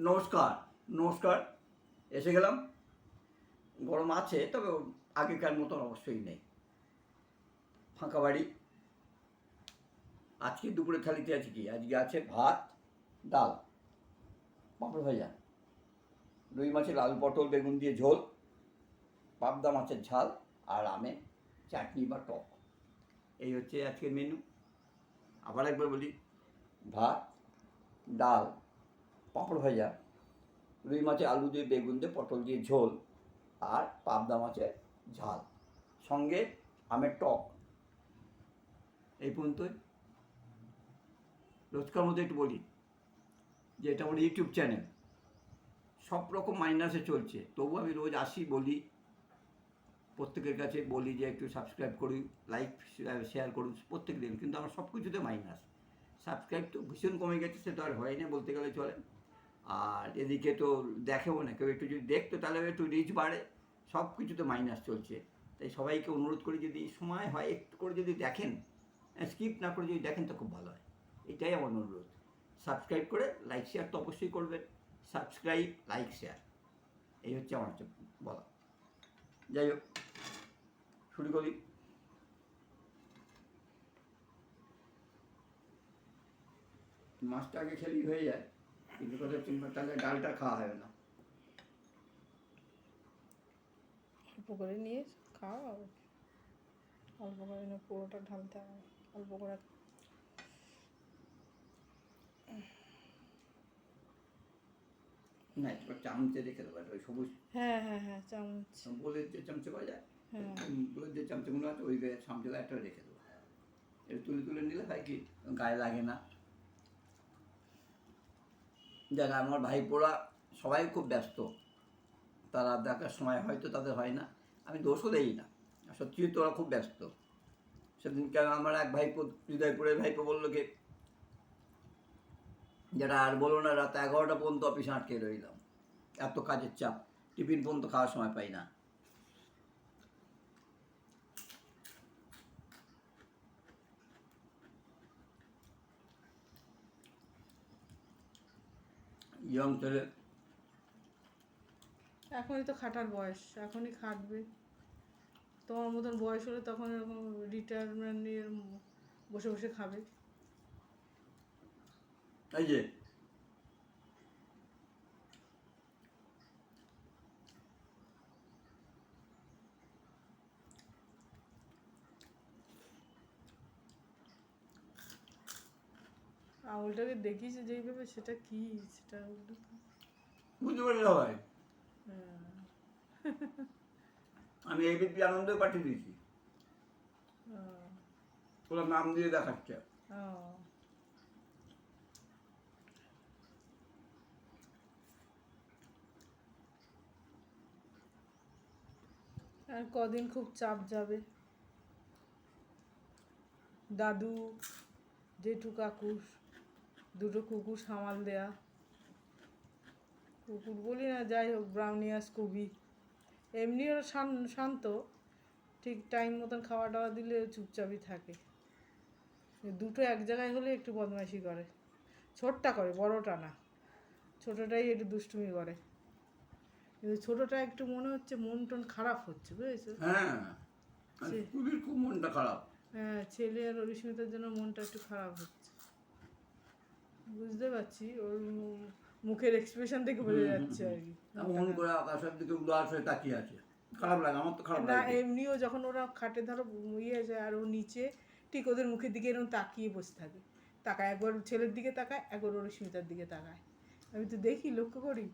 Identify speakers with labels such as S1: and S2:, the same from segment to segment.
S1: নমস্কার নমস্কার। এসে গেলাম। গরম আছে, তবে আগেকার মতন অবশ্যই নেই। ফাঁকা বাড়ি। আজকে দুপুরে থালিতে আছে কি? আজকে আছে ভাত, ডাল। পাঁপড় ভাজা। রুই মাছের লাল পটল, বেগুন দিয়ে ঝোল, পাবদা মাছের ঝাল, আর আমে চাটনি বা টক। এই হচ্ছে আজকের মেনু আবার একবার বলি, ভাত, ডাল পাঁপড় ভাজা, রুই মাছে আলু দিয়ে, বেগুন দিয়ে, পটল দিয়ে ঝোল আর পাবদা মাছের ঝাল। সঙ্গে আমের টক। এই পর্যন্তই। রোজকার মধ্যে একটু বলি, যে এটা আমার ইউটিউব চ্যানেল। সব রকম মাইনাসে চলছে। তবু আমি রোজ আসি, বলি, প্রত্যেকের কাছে বলি যে একটু সাবস্ক্রাইব করি লাইক শেয়ার করুন, প্রত্যেক দিন। কিন্তু আমার সব কিছুতে মাইনাস। সাবস্ক্রাইব তো ভীষণ কমে গেছে সেটা আর হয় না, বলতে গেলে চলে। আর এদিকে তো দেখেও না, কেউ একটু যদি দেখতো তাহলে একটু রিচ বাড়ে। সব কিছুতে মাইনাস চলছে। তাই সবাইকে অনুরোধ করি, যদি সময় হয়, একটু করে যদি দেখেন স্কিপ না করে যদি দেখেন, তো খুব ভালো হয়। এটাই আমার অনুরোধ। সাবস্ক্রাইব করে লাইক শেয়ার তো অবশ্যই করবেন। সাবস্ক্রাইব লাইক শেয়ার এই হচ্ছে আমার বলা। যাই হোক, শুরু করি। মাছটা আগে খেলেই হয়ে যায়। কিন্তু তাহলে ডালটা খাওয়া হয় না
S2: অল্প করে নিয়ে অল্প করে পুরোটা ঢালতে হবে অল্প করে
S1: না একবার চামচে রেখে দেবো। একটা ওই সবুজ
S2: হ্যাঁ হ্যাঁ হ্যাঁ চামচ
S1: যে চামচে পাওয়া যায়
S2: হ্যাঁ
S1: বলের যে চামচেগুলো আছে ওই চামচে একটা রেখে দেবো এটা তুলে তুলে নিলে হয় কি গায়ে লাগে না যারা আমার ভাইপোরা সবাই খুব ব্যস্ত। তারা দেখার সময় হয়তো তাদের হয় না। আমি দোষও দেই না। সত্যি তো ওরা খুব ব্যস্ত। সেদিনকে আমার এক ভাইপো হৃদয়পুরের ভাইপো বলল কে? যেটা আর বলো না, রাত এগারোটা পর্যন্ত অফিসে আটকে রইলাম। এত কাজের চাপ। টিফিন পর্যন্ত খাওয়ার সময় পাই না। ইয়ং ছেলে।
S2: এখনই তো খাটার বয়স এখনই খাটবে। তোমার মতন বয়স হলে তখন এরকম রিটায়ারমেন্ট নিয়ে বসে বসে খাবে।
S1: এই যে
S2: আঙুলটাকে দেখিয়েছে যেইভাবে সেটা কি? সেটা
S1: বুঝতে পারি সবাই
S2: হ্যাঁ।
S1: আমি এই বিপি আনন্দ পাঠিয়ে দিয়েছি। ওরা নাম দিয়ে দেখাচ্ছে।
S2: আর কদিন খুব চাপ যাবে। দাদু জেঠু কাকুর। দুটো কুকুর সামাল দেয়া। কুকুর বলি না যাই হোক ব্রাউনিয়াস খুবই এমনি ওরা শান- শান্ত। ঠিক টাইম মতন খাওয়া দাওয়া দিলে চুপচাপই থাকে। দুটো এক জায়গায় হলে একটু বদমাইশি করে। ছোটটা করে বড়টা না। ছোটটাই একটু দুষ্টুমি করে। কিন্তু ছোটটা একটু মনে হচ্ছে মন টন খারাপ হচ্ছে বুঝেছ?
S1: হ্যাঁ। খুবই খুব মনটা খারাপ।
S2: হ্যাঁ ছেলে আর অরিস্মিতার জন্য মনটা একটু খারাপ হচ্ছে। বুঝতে পারছি ওর মুখের এক্সপ্রেশন থেকে বোঝা যাচ্ছে আর কি।
S1: মন করে আকাশের দিকে উদাস হয়ে তাকিয়ে আছে। খারাপ লাগে আমার তো খারাপ
S2: না
S1: লাগে।
S2: এমনিও যখন ওরা খাটে ধরো ইয়ে যায় আর ও নিচে ঠিক ওদের মুখের দিকে এরকম তাকিয়ে বসে থাকে। তাকায় একবার ছেলের দিকে তাকায় একবার ওর অরিস্মিতার দিকে তাকায়। আমি তো দেখি লক্ষ্য করি।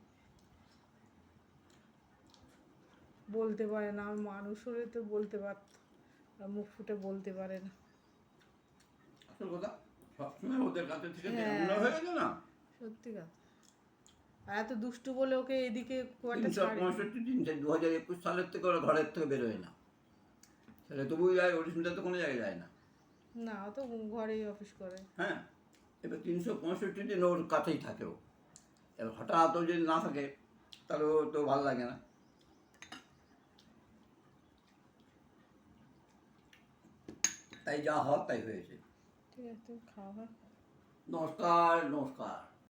S2: বলতে পারে না আর মানুষ হলে তো বলতে পারত মুখ ফুটে বলতে পারে না।
S1: কথা? সবসময় ওদের কাছে থেকে
S2: হ্যাঁ।
S1: হয়ে গেছে না?
S2: সত্যি কথা। আর এত দুষ্টু বলে ওকে এদিকে
S1: তিনশো পঁয়ষট্টি দিন দু হাজার একুশ সালের থেকে ওরা ঘরের থেকে বেরোয় না। তবুই যায় তো কোনো জায়গায় যায় না।
S2: না তো ঘরেই অফিস করে।
S1: হ্যাঁ এবার তিনশো পঁয়ষট্টি দিন ওর কাছেই থাকে ও। এবার হঠাৎ ও যদি না থাকে তাহলে ও তো ভালো লাগে না। তাই যা হওয়ার তাই হয়েছে।
S2: ঠিক আছে খাওয়া
S1: নমস্কার নমস্কার।